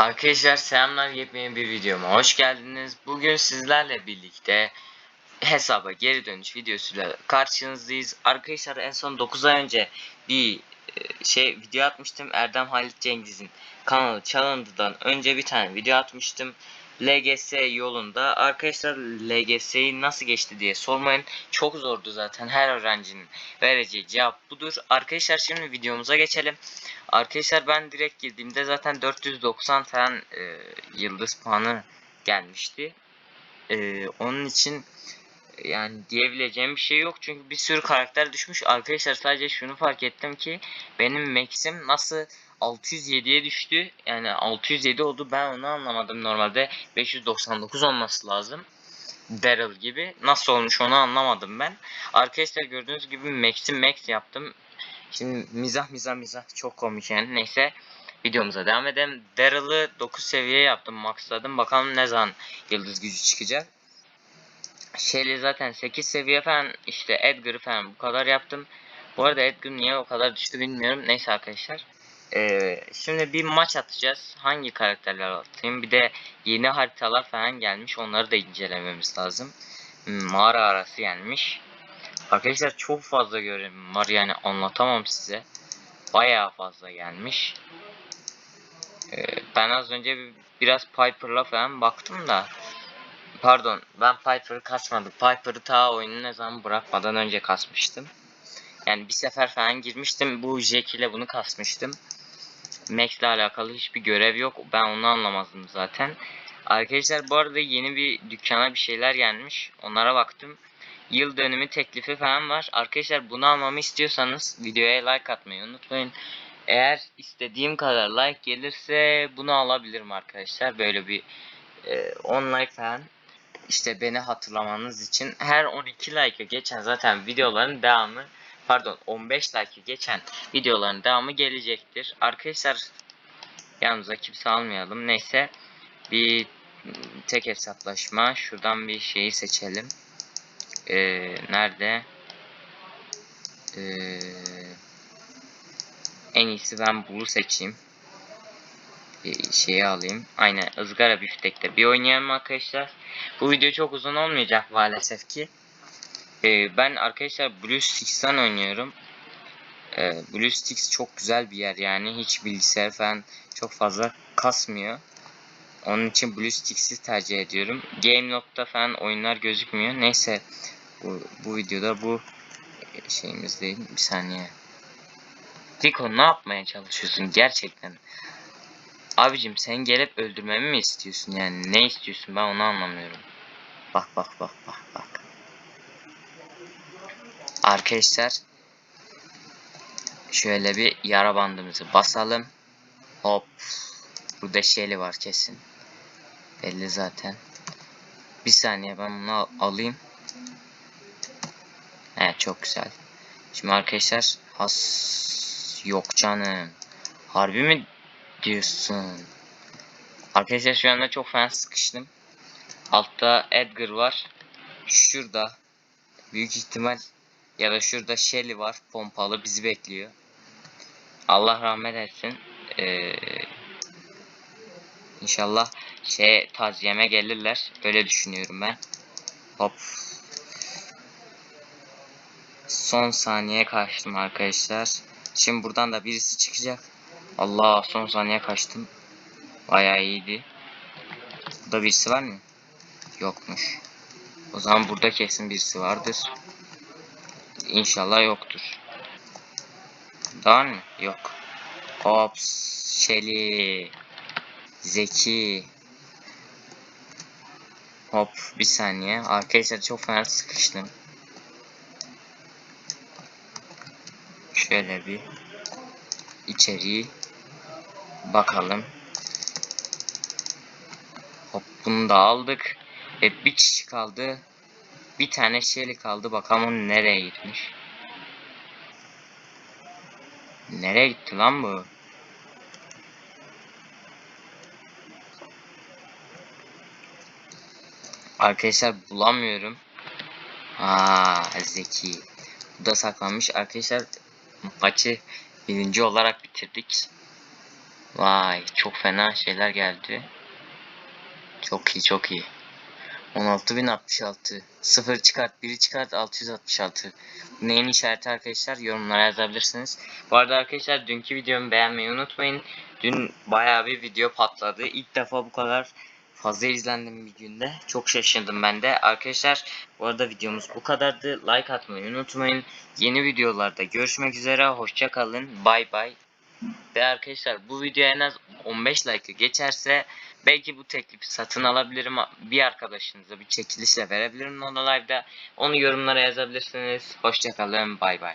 Arkadaşlar selamlar yepyeni bir videoma hoş geldiniz. Bugün sizlerle birlikte hesaba geri dönüş videosuyla karşınızdayız. Arkadaşlar en son 9 ay önce bir e, şey video atmıştım. Erdem Halit Cengiz'in kanalı çalındıdan önce bir tane video atmıştım. LGS yolunda. Arkadaşlar LGS'yi nasıl geçti diye sormayın. Çok zordu zaten her öğrencinin vereceği cevap budur. Arkadaşlar şimdi videomuza geçelim. Arkadaşlar ben direkt girdiğimde zaten 490 falan e, yıldız puanı gelmişti. E, onun için yani diyebileceğim bir şey yok çünkü bir sürü karakter düşmüş. Arkadaşlar sadece şunu fark ettim ki benim max'im nasıl 607'ye düştü. Yani 607 oldu ben onu anlamadım. Normalde 599 olması lazım. Daryl gibi. Nasıl olmuş onu anlamadım ben. Arkadaşlar gördüğünüz gibi max'i max yaptım. Şimdi mizah mizah mizah çok komik yani. Neyse videomuza devam edelim. Daryl'ı 9 seviye yaptım maxladım. Bakalım ne zaman yıldız gücü çıkacak. Shelly zaten 8 seviye falan işte Edgar'ı falan bu kadar yaptım. Bu arada Edgar niye o kadar düştü bilmiyorum. Neyse arkadaşlar. Ee, şimdi bir maç atacağız. Hangi karakterler atayım? Bir de yeni haritalar falan gelmiş. Onları da incelememiz lazım. Hmm, Mağara arası gelmiş. Arkadaşlar çok fazla görevim var yani anlatamam size. Bayağı fazla gelmiş. Ee, ben az önce bir, biraz Piper'la falan baktım da. Pardon ben Piper'ı kasmadım. Piper'ı ta oyunu ne zaman bırakmadan önce kasmıştım. Yani bir sefer falan girmiştim. Bu Jack ile bunu kasmıştım. Max ile alakalı hiçbir görev yok. Ben onu anlamazdım zaten. Arkadaşlar bu arada yeni bir dükkana bir şeyler gelmiş. Onlara baktım yıl dönümü teklifi falan var. Arkadaşlar bunu almamı istiyorsanız videoya like atmayı unutmayın. Eğer istediğim kadar like gelirse bunu alabilirim arkadaşlar. Böyle bir e, 10 like falan işte beni hatırlamanız için her 12 like'a geçen zaten videoların devamı pardon 15 like'a geçen videoların devamı gelecektir. Arkadaşlar yanımıza kimse almayalım. Neyse bir tek hesaplaşma. Şuradan bir şeyi seçelim. Ee, nerede? Ee, en iyisi ben bunu seçeyim. Bir şeyi alayım. Aynen ızgara biftekte bir oynayalım arkadaşlar. Bu video çok uzun olmayacak maalesef ki. Ee, ben arkadaşlar Blue Sticks'ten oynuyorum. Ee, Blue Sticks çok güzel bir yer yani hiç bilgisayar falan çok fazla kasmıyor. Onun için BlueSticks'i tercih ediyorum. GameLoft'ta falan oyunlar gözükmüyor. Neyse bu, bu videoda bu şeyimiz değil. Bir saniye. Rico ne yapmaya çalışıyorsun gerçekten? Abicim sen gelip öldürmemi mi istiyorsun yani? Ne istiyorsun ben onu anlamıyorum. Bak bak bak bak bak. Arkadaşlar şöyle bir yara bandımızı basalım. Hop. Burada şeyli var kesin. Belli zaten. Bir saniye ben bunu al alayım. Evet çok güzel. Şimdi arkadaşlar has yok canım. Harbi mi diyorsun? Arkadaşlar şu anda çok fena sıkıştım. Altta Edgar var. Şurada büyük ihtimal ya da şurada Shelly var. Pompalı bizi bekliyor. Allah rahmet etsin. Ee, İnşallah şey taziyeme gelirler. Öyle düşünüyorum ben. Hop. Son saniye kaçtım arkadaşlar. Şimdi buradan da birisi çıkacak. Allah son saniye kaçtım. Bayağı iyiydi. Burada birisi var mı? Yokmuş. O zaman burada kesin birisi vardır. İnşallah yoktur. Daha mı? Yok. Ops. Şeli. Zeki. Hop bir saniye. Arkadaşlar çok fena sıkıştım. Şöyle bir içeriği bakalım. Hop bunu da aldık. Ve bir kişi kaldı. Bir tane şeyli kaldı. Bakalım nereye gitmiş. Nereye gitti lan bu? Arkadaşlar bulamıyorum. Aa zeki. Bu da saklanmış. Arkadaşlar maçı birinci olarak bitirdik. Vay çok fena şeyler geldi. Çok iyi çok iyi. 16066 0 çıkart 1'i çıkart 666 Neyin işareti arkadaşlar yorumlara yazabilirsiniz. Bu arada arkadaşlar dünkü videomu beğenmeyi unutmayın. Dün bayağı bir video patladı. İlk defa bu kadar fazla izlendim bir günde. Çok şaşırdım ben de. Arkadaşlar bu arada videomuz bu kadardı. Like atmayı unutmayın. Yeni videolarda görüşmek üzere. Hoşça kalın. Bay bay. Ve arkadaşlar bu video en az 15 like geçerse belki bu teklifi satın alabilirim. Bir arkadaşınıza bir çekilişle verebilirim ona live'da. Onu yorumlara yazabilirsiniz. Hoşçakalın. Bay bay.